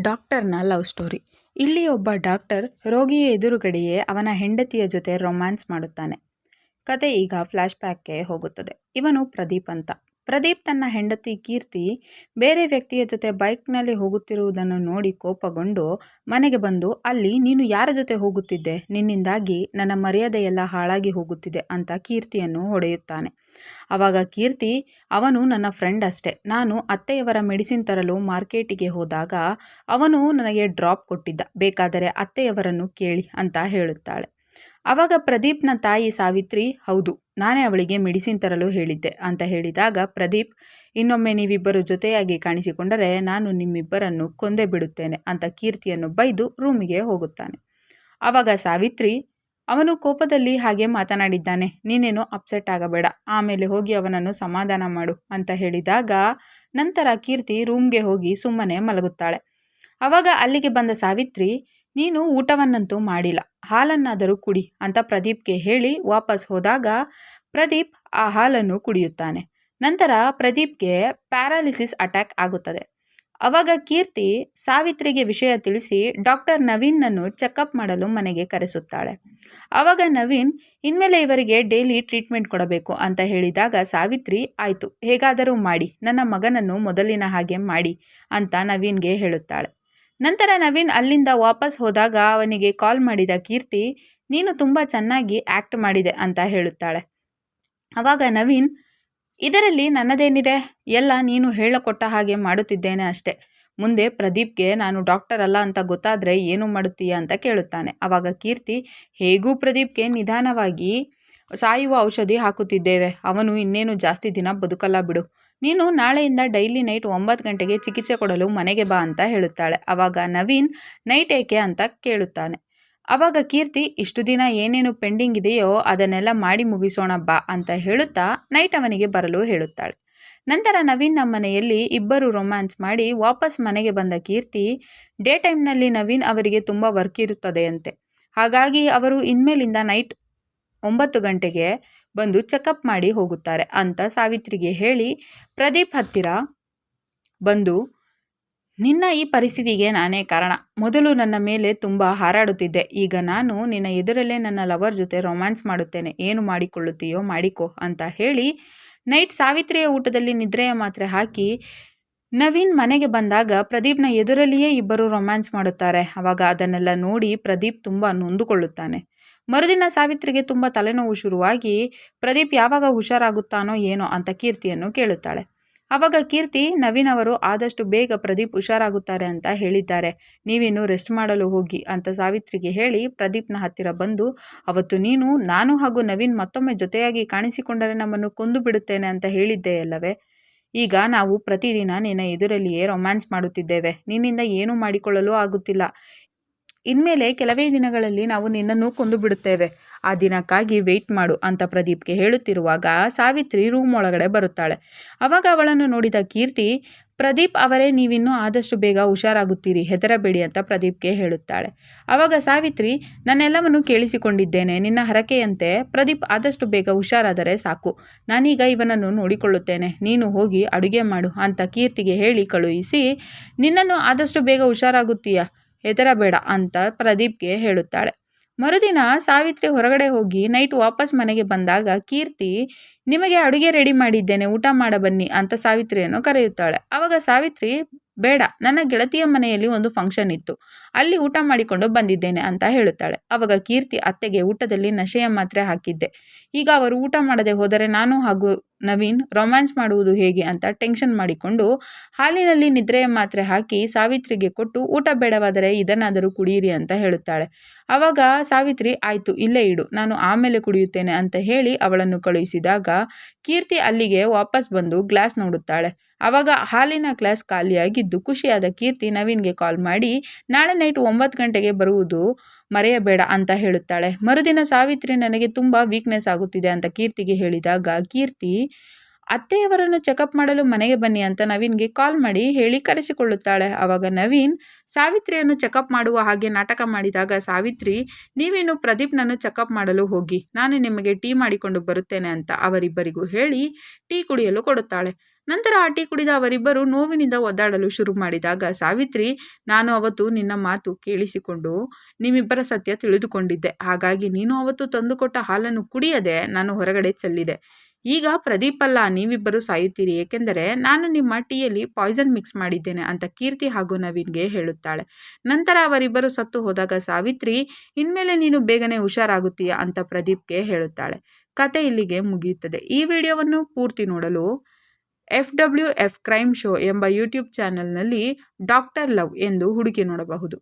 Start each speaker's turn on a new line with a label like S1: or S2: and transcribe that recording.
S1: ಡಾಕ್ಟರ್ನ love story. ಇಲ್ಲಿ ಒಬ್ಬ ಡಾಕ್ಟರ್ ರೋಗಿಯ ಎದುರುಗಡೆಯೇ ಅವನ ಹೆಂಡತಿಯ ಜೊತೆ ರೊಮ್ಯಾನ್ಸ್ ಮಾಡುತ್ತಾನೆ. ಕತೆ ಈಗ ಫ್ಲ್ಯಾಶ್ ಬ್ಯಾಕ್ಗೆ ಹೋಗುತ್ತದೆ. ಇವನು ಪ್ರದೀಪ್ ಅಂತ. ಪ್ರದೀಪ್ ತನ್ನ ಹೆಂಡತಿ ಕೀರ್ತಿ ಬೇರೆ ವ್ಯಕ್ತಿಯ ಜೊತೆ ಬೈಕ್ನಲ್ಲಿ ಹೋಗುತ್ತಿರುವುದನ್ನು ನೋಡಿ ಕೋಪಗೊಂಡು ಮನೆಗೆ ಬಂದು, ಅಲ್ಲಿ ನೀನು ಯಾರ ಜೊತೆ ಹೋಗುತ್ತಿದ್ದೆ? ನಿನ್ನಿಂದಾಗಿ ನನ್ನ ಮರ್ಯಾದೆಯೆಲ್ಲ ಹಾಳಾಗಿ ಹೋಗುತ್ತಿದೆ ಅಂತ ಕೀರ್ತಿಯನ್ನು ಹೊಡೆಯುತ್ತಾನೆ. ಆವಾಗ ಕೀರ್ತಿ, ಅವನು ನನ್ನ ಫ್ರೆಂಡ್ ಅಷ್ಟೇ. ನಾನು ಅತ್ತೆಯವರ ಮೆಡಿಸಿನ್ ತರಲು ಮಾರ್ಕೆಟಿಗೆ ಹೋದಾಗ ಅವನು ನನಗೆ ಡ್ರಾಪ್ ಕೊಟ್ಟಿದ್ದ. ಬೇಕಾದರೆ ಅತ್ತೆಯವರನ್ನು ಕೇಳಿ ಅಂತ ಹೇಳುತ್ತಾಳೆ. ಆವಾಗ ಪ್ರದೀಪ್ನ ತಾಯಿ ಸಾವಿತ್ರಿ, ಹೌದು, ನಾನೇ ಅವಳಿಗೆ ಮೆಡಿಸಿನ್ ತರಲು ಹೇಳಿದ್ದೆ ಅಂತ ಹೇಳಿದಾಗ ಪ್ರದೀಪ್, ಇನ್ನೊಮ್ಮೆ ನೀವಿಬ್ಬರು ಜೊತೆಯಾಗಿ ಕಾಣಿಸಿಕೊಂಡರೆ ನಾನು ನಿಮ್ಮಿಬ್ಬರನ್ನು ಕೊಂದೇ ಬಿಡುತ್ತೇನೆ ಅಂತ ಕೀರ್ತಿಯನ್ನು ಬೈದು ರೂಮಿಗೆ ಹೋಗುತ್ತಾನೆ. ಆವಾಗ ಸಾವಿತ್ರಿ, ಅವನು ಕೋಪದಲ್ಲಿ ಹಾಗೆ ಮಾತನಾಡಿದ್ದಾನೆ, ನೀನೇನು ಅಪ್ಸೆಟ್ ಆಗಬೇಡ, ಆಮೇಲೆ ಹೋಗಿ ಅವನನ್ನು ಸಮಾಧಾನ ಮಾಡು ಅಂತ ಹೇಳಿದಾಗ ನಂತರ ಕೀರ್ತಿ ರೂಮ್ಗೆ ಹೋಗಿ ಸುಮ್ಮನೆ ಮಲಗುತ್ತಾಳೆ. ಆವಾಗ ಅಲ್ಲಿಗೆ ಬಂದ ಸಾವಿತ್ರಿ, ನೀನು ಊಟವನ್ನಂತೂ ಮಾಡಿಲ್ಲ ಹಾಲನ್ನಾದರೂ ಕುಡಿ ಅಂತ ಪ್ರದೀಪ್ಗೆ ಹೇಳಿ ವಾಪಸ್ ಹೋದಾಗ ಪ್ರದೀಪ್ ಆ ಹಾಲನ್ನು ಕುಡಿಯುತ್ತಾನೆ. ನಂತರ ಪ್ರದೀಪ್ಗೆ ಪ್ಯಾರಾಲಿಸಿಸ್ ಅಟ್ಯಾಕ್ ಆಗುತ್ತದೆ. ಅವಾಗ ಕೀರ್ತಿ ಸಾವಿತ್ರಿಗೆ ವಿಷಯ ತಿಳಿಸಿ ಡಾಕ್ಟರ್ ನವೀನನ್ನು ಚೆಕಪ್ ಮಾಡಲು ಮನೆಗೆ ಕರೆಸುತ್ತಾಳೆ. ಅವಾಗ ನವೀನ್, ಇನ್ಮೇಲೆ ಇವರಿಗೆ ಡೈಲಿ ಟ್ರೀಟ್ಮೆಂಟ್ ಕೊಡಬೇಕು ಅಂತ ಹೇಳಿದಾಗ ಸಾವಿತ್ರಿ, ಆಯಿತು, ಹೇಗಾದರೂ ಮಾಡಿ, ನನ್ನ ಮಗನನ್ನು ಮೊದಲಿನ ಹಾಗೆ ಮಾಡಿ ಅಂತ ನವೀನ್ಗೆ ಹೇಳುತ್ತಾಳೆ. ನಂತರ ನವೀನ್ ಅಲ್ಲಿಂದ ವಾಪಸ್ ಹೋದಾಗ ಅವನಿಗೆ ಕಾಲ್ ಮಾಡಿದ ಕೀರ್ತಿ, ನೀನು ತುಂಬ ಚೆನ್ನಾಗಿ ಆ್ಯಕ್ಟ್ ಮಾಡಿದೆ ಅಂತ ಹೇಳುತ್ತಾಳೆ. ಆವಾಗ ನವೀನ್, ಇದರಲ್ಲಿ ನನ್ನದೇನಿದೆ? ಎಲ್ಲ ನೀನು ಹೇಳಿಕೊಟ್ಟ ಹಾಗೆ ಮಾಡುತ್ತಿದ್ದೇನೆ ಅಷ್ಟೆ. ಮುಂದೆ ಪ್ರದೀಪ್ಗೆ ನಾನು ಡಾಕ್ಟರ್ ಅಲ್ಲ ಅಂತ ಗೊತ್ತಾದರೆ ಏನು ಮಾಡುತ್ತೀಯ ಅಂತ ಕೇಳುತ್ತಾನೆ. ಆವಾಗ ಕೀರ್ತಿ, ಹೇಗೂ ಪ್ರದೀಪ್ಗೆ ನಿಧಾನವಾಗಿ ಸಾಯುವ ಔಷಧಿ ಹಾಕುತ್ತಿದ್ದೇವೆ. ಅವನು ಇನ್ನೇನು ಜಾಸ್ತಿ ದಿನ ಬದುಕಲ್ಲ ಬಿಡು. ನೀನು ನಾಳೆಯಿಂದ ಡೈಲಿ ನೈಟ್ ಒಂಬತ್ತು ಗಂಟೆಗೆ ಚಿಕಿತ್ಸೆ ಕೊಡಲು ಮನೆಗೆ ಬಾ ಅಂತ ಹೇಳುತ್ತಾಳೆ. ಆವಾಗ ನವೀನ್, ನೈಟ್ ಏಕೆ? ಅಂತ ಕೇಳುತ್ತಾನೆ. ಆವಾಗ ಕೀರ್ತಿ, ಇಷ್ಟು ದಿನ ಏನೇನು ಪೆಂಡಿಂಗ್ ಇದೆಯೋ ಅದನ್ನೆಲ್ಲ ಮಾಡಿ ಮುಗಿಸೋಣ ಬಾ ಅಂತ ಹೇಳುತ್ತಾ ನೈಟ್ ಅವನಿಗೆ ಬರಲು ಹೇಳುತ್ತಾಳೆ. ನಂತರ ನವೀನ್ ನಮ್ಮ ಮನೆಯಲ್ಲಿ ಇಬ್ಬರು ರೊಮ್ಯಾನ್ಸ್ ಮಾಡಿ ವಾಪಸ್ ಮನೆಗೆ ಬಂದ ಕೀರ್ತಿ, ಡೇ ಟೈಮ್ನಲ್ಲಿ ನವೀನ್ ಅವರಿಗೆ ತುಂಬ ವರ್ಕ್ ಇರುತ್ತದೆಯಂತೆ. ಹಾಗಾಗಿ ಅವರು ಇನ್ಮೇಲಿಂದ ನೈಟ್ ಒಂಬತ್ತು ಗಂಟೆಗೆ ಬಂದು ಚೆಕಪ್ ಮಾಡಿ ಹೋಗುತ್ತಾರೆ ಅಂತ ಸಾವಿತ್ರಿಗೆ ಹೇಳಿ ಪ್ರದೀಪ್ ಹತ್ತಿರ ಬಂದು, ನಿನ್ನ ಈ ಪರಿಸ್ಥಿತಿಗೆ ನಾನೇ ಕಾರಣ. ಮೊದಲು ನನ್ನ ಮೇಲೆ ತುಂಬ ಹಾರಾಡುತ್ತಿದ್ದೆ. ಈಗ ನಾನು ನಿನ್ನ ಎದುರಲ್ಲೇ ನನ್ನ ಲವರ್ ಜೊತೆ ರೊಮ್ಯಾನ್ಸ್ ಮಾಡುತ್ತೇನೆ. ಏನು ಮಾಡಿಕೊಳ್ಳುತ್ತೀಯೋ ಮಾಡಿಕೊ ಅಂತ ಹೇಳಿ ನೈಟ್ ಸಾವಿತ್ರಿಯ ಊಟದಲ್ಲಿ ನಿದ್ರೆಯ ಮಾತ್ರೆ ಹಾಕಿ ನವೀನ್ ಮನೆಗೆ ಬಂದಾಗ ಪ್ರದೀಪ್ನ ಎದುರಲ್ಲಿಯೇ ಇಬ್ಬರು ರೊಮ್ಯಾನ್ಸ್ ಮಾಡುತ್ತಾರೆ. ಆವಾಗ ಅದನ್ನೆಲ್ಲ ನೋಡಿ ಪ್ರದೀಪ್ ತುಂಬ ನೊಂದುಕೊಳ್ಳುತ್ತಾನೆ. ಮರುದಿನ ಸಾವಿತ್ರಿಗೆ ತುಂಬ ತಲೆನೋವು ಶುರುವಾಗಿ, ಪ್ರದೀಪ್ ಯಾವಾಗ ಹುಷಾರಾಗುತ್ತಾನೋ ಏನೋ ಅಂತ ಕೀರ್ತಿಯನ್ನು ಕೇಳುತ್ತಾಳೆ. ಆವಾಗ ಕೀರ್ತಿ ನವೀನ್ ಅವರು ಆದಷ್ಟು ಬೇಗ ಪ್ರದೀಪ್ ಹುಷಾರಾಗುತ್ತಾರೆ ಅಂತ ಹೇಳಿದ್ದಾರೆ. ನೀವಿನ್ನು ರೆಸ್ಟ್ ಮಾಡಲು ಹೋಗಿ ಅಂತ ಸಾವಿತ್ರಿಗೆ ಹೇಳಿ ಪ್ರದೀಪ್ನ ಹತ್ತಿರ ಬಂದು, ಅವತ್ತು ನೀನು, ನಾನು ಹಾಗೂ ನವೀನ್ ಮತ್ತೊಮ್ಮೆ ಜೊತೆಯಾಗಿ ಕಾಣಿಸಿಕೊಂಡರೆ ನಮ್ಮನ್ನು ಕೊಂದು ಬಿಡುತ್ತೇನೆ ಅಂತ ಹೇಳಿದ್ದೆಯಲ್ಲವೇ ಈಗ ನಾವು ಪ್ರತಿದಿನ ನಿನ್ನ ಎದುರಲ್ಲಿಯೇ ರೊಮ್ಯಾನ್ಸ್ ಮಾಡುತ್ತಿದ್ದೇವೆ. ನಿನ್ನಿಂದ ಏನೂ ಮಾಡಿಕೊಳ್ಳಲು ಆಗುತ್ತಿಲ್ಲ. ಇನ್ಮೇಲೆ ಕೆಲವೇ ದಿನಗಳಲ್ಲಿ ನಾವು ನಿನ್ನನ್ನು ಕೊಂದು ಬಿಡುತ್ತೇವೆ ಆ ದಿನಕ್ಕಾಗಿ ವೆಯ್ಟ್ ಮಾಡು ಅಂತ ಪ್ರದೀಪ್ಗೆ ಹೇಳುತ್ತಿರುವಾಗ ಸಾವಿತ್ರಿ ರೂಮ್ ಒಳಗಡೆ ಬರುತ್ತಾಳೆ. ಅವಾಗ ಅವಳನ್ನು ನೋಡಿದ ಕೀರ್ತಿ, ಪ್ರದೀಪ್ ಅವರೇ, ನೀವಿನ್ನೂ ಆದಷ್ಟು ಬೇಗ ಹುಷಾರಾಗುತ್ತೀರಿ, ಹೆದರಬೇಡಿ ಅಂತ ಪ್ರದೀಪ್ಗೆ ಹೇಳುತ್ತಾಳೆ. ಅವಾಗ ಸಾವಿತ್ರಿ, ನನ್ನೆಲ್ಲವನ್ನು ಕೇಳಿಸಿಕೊಂಡಿದ್ದೇನೆ, ನಿನ್ನ ಹರಕೆಯಂತೆ ಪ್ರದೀಪ್ ಆದಷ್ಟು ಬೇಗ ಹುಷಾರಾದರೆ ಸಾಕು. ನಾನೀಗ ಇವನನ್ನು ನೋಡಿಕೊಳ್ಳುತ್ತೇನೆ, ನೀನು ಹೋಗಿ ಅಡುಗೆ ಮಾಡು ಅಂತ ಕೀರ್ತಿಗೆ ಹೇಳಿ ಕಳುಹಿಸಿ, ನಿನ್ನನ್ನು ಆದಷ್ಟು ಬೇಗ ಹುಷಾರಾಗುತ್ತೀಯಾ. ಹೆದರಬೇಡ ಅಂತ ಪ್ರದೀಪ್ಗೆ ಹೇಳುತ್ತಾಳೆ. ಮರುದಿನ ಸಾವಿತ್ರಿ ಹೊರಗಡೆ ಹೋಗಿ ನೈಟ್ ವಾಪಸ್ ಮನೆಗೆ ಬಂದಾಗ, ಕೀರ್ತಿ, ನಿಮಗೆ ಅಡುಗೆ ರೆಡಿ ಮಾಡಿದ್ದೇನೆ, ಊಟ ಮಾಡ ಬನ್ನಿ ಅಂತ ಸಾವಿತ್ರಿಯನ್ನು ಕರೆಯುತ್ತಾಳೆ. ಆವಾಗ ಸಾವಿತ್ರಿ, ಬೇಡ, ನನ್ನ ಗೆಳತಿಯ ಮನೆಯಲ್ಲಿ ಒಂದು ಫಂಕ್ಷನ್ ಇತ್ತು, ಅಲ್ಲಿ ಊಟ ಮಾಡಿಕೊಂಡು ಬಂದಿದ್ದೇನೆ ಅಂತ ಹೇಳುತ್ತಾಳೆ. ಆವಾಗ ಕೀರ್ತಿ ಅತ್ತೆಗೆ ಊಟದಲ್ಲಿ ನಶೆಯ ಮಾತ್ರೆ ಹಾಕಿದ್ದೆ. ಈಗ ಅವರು ಊಟ ಮಾಡದೆ ಹೋದರೆ ನಾನು ಹಾಗೂ ನವೀನ್, ರೊಮ್ಯಾನ್ಸ್ ಮಾಡುವುದು ಹೇಗೆ ಅಂತ ಟೆನ್ಷನ್ ಮಾಡಿಕೊಂಡು ಹಾಲಿನಲ್ಲಿ ನಿದ್ರೆಯ ಮಾತ್ರೆ ಹಾಕಿ ಸಾವಿತ್ರಿಗೆ ಕೊಟ್ಟು ಊಟ ಬೇಡವಾದರೆ ಇದನ್ನಾದರೂ ಕುಡಿಯಿರಿ ಅಂತ ಹೇಳುತ್ತಾಳೆ. ಆವಾಗ ಸಾವಿತ್ರಿ, ಆಯಿತು, ಇಲ್ಲೇ ಇಡು, ನಾನು ಆಮೇಲೆ ಕುಡಿಯುತ್ತೇನೆ ಅಂತ ಹೇಳಿ ಅವಳನ್ನು ಕಳುಹಿಸಿದಾಗ ಕೀರ್ತಿ ಅಲ್ಲಿಗೆ ವಾಪಸ್ ಬಂದು ಗ್ಲಾಸ್ ನೋಡುತ್ತಾಳೆ. ಆವಾಗ ಹಾಲಿನ ಗ್ಲಾಸ್ ಖಾಲಿಯಾಗಿದ್ದು ಖುಷಿಯಾದ ಕೀರ್ತಿ ನವೀನ್ಗೆ ಕಾಲ್ ಮಾಡಿ, ನಾಳೆ ನೈಟ್ ಒಂಬತ್ತು ಗಂಟೆಗೆ ಬರುವುದು ಮರೆಯಬೇಡ ಅಂತ ಹೇಳುತ್ತಾಳೆ. ಮರುದಿನ ಸಾವಿತ್ರಿ ನನಗೆ ತುಂಬ ವೀಕ್ನೆಸ್ ಆಗುತ್ತಿದೆ ಅಂತ ಕೀರ್ತಿಗೆ ಹೇಳಿದಾಗ, ಕೀರ್ತಿ, ಅತ್ತೆಯವರನ್ನು ಚೆಕಪ್ ಮಾಡಲು ಮನೆಗೆ ಬನ್ನಿ ಅಂತ ನವೀನ್ಗೆ ಕಾಲ್ ಮಾಡಿ ಹೇಳಿ ಕರೆಸಿಕೊಳ್ಳುತ್ತಾಳೆ. ಆವಾಗ ನವೀನ್ ಸಾವಿತ್ರಿಯನ್ನು ಚೆಕಪ್ ಮಾಡುವ ಹಾಗೆ ನಾಟಕ ಮಾಡಿದಾಗ, ಸಾವಿತ್ರಿ, ನೀವೇನು ಪ್ರದೀಪ್ನನ್ನು ಚೆಕಪ್ ಮಾಡಲು ಹೋಗಿ, ನಾನು ನಿಮಗೆ ಟೀ ಮಾಡಿಕೊಂಡು ಬರುತ್ತೇನೆ ಅಂತ ಅವರಿಬ್ಬರಿಗೂ ಹೇಳಿ ಟೀ ಕುಡಿಯಲು ಕೊಡುತ್ತಾಳೆ. ನಂತರ ಆ ಟೀ ಕುಡಿದ ಅವರಿಬ್ಬರು ನೋವಿನಿಂದ ಒದ್ದಾಡಲು ಶುರು ಮಾಡಿದಾಗ, ಸಾವಿತ್ರಿ, ನಾನು ಅವತ್ತು ನಿನ್ನ ಮಾತು ಕೇಳಿಸಿಕೊಂಡು ನಿಮ್ಮಿಬ್ಬರ ಸತ್ಯ ತಿಳಿದುಕೊಂಡಿದ್ದೆ. ಹಾಗಾಗಿ ನೀನು ಅವತ್ತು ತಂದುಕೊಟ್ಟ ಹಾಲನ್ನು ಕುಡಿಯದೆ ನಾನು ಹೊರಗಡೆ ಚೆಲ್ಲಿದೆ. ಈಗ ಪ್ರದೀಪ್ ಅಲ್ಲ ನೀವಿಬ್ಬರು ಸಾಯುತ್ತೀರಿ. ಏಕೆಂದರೆ ನಾನು ನಿಮ್ಮ ಟೀಯಲ್ಲಿ ಪಾಯ್ಸನ್ ಮಿಕ್ಸ್ ಮಾಡಿದ್ದೇನೆ ಅಂತ ಕೀರ್ತಿ ಹಾಗೂ ನವೀನ್ಗೆ ಹೇಳುತ್ತಾಳೆ. ನಂತರ ಅವರಿಬ್ಬರು ಸತ್ತು ಹೋದಾಗ, ಸಾವಿತ್ರಿ, ಇನ್ಮೇಲೆ ನೀನು ಬೇಗನೆ ಹುಷಾರಾಗುತ್ತೀಯ? ಅಂತ ಪ್ರದೀಪ್ಗೆ ಹೇಳುತ್ತಾಳೆ. ಕತೆ ಇಲ್ಲಿಗೆ ಮುಗಿಯುತ್ತದೆ. ಈ ವಿಡಿಯೋವನ್ನು ಪೂರ್ತಿ ನೋಡಲು F W F crime show ಎಂಬ ಯೂಟ್ಯೂಬ್ ಚಾನೆಲ್ನಲ್ಲಿ ಡಾಕ್ಟರ್ ಲವ್ ಎಂದು ಹುಡುಕಿ ನೋಡಬಹುದು.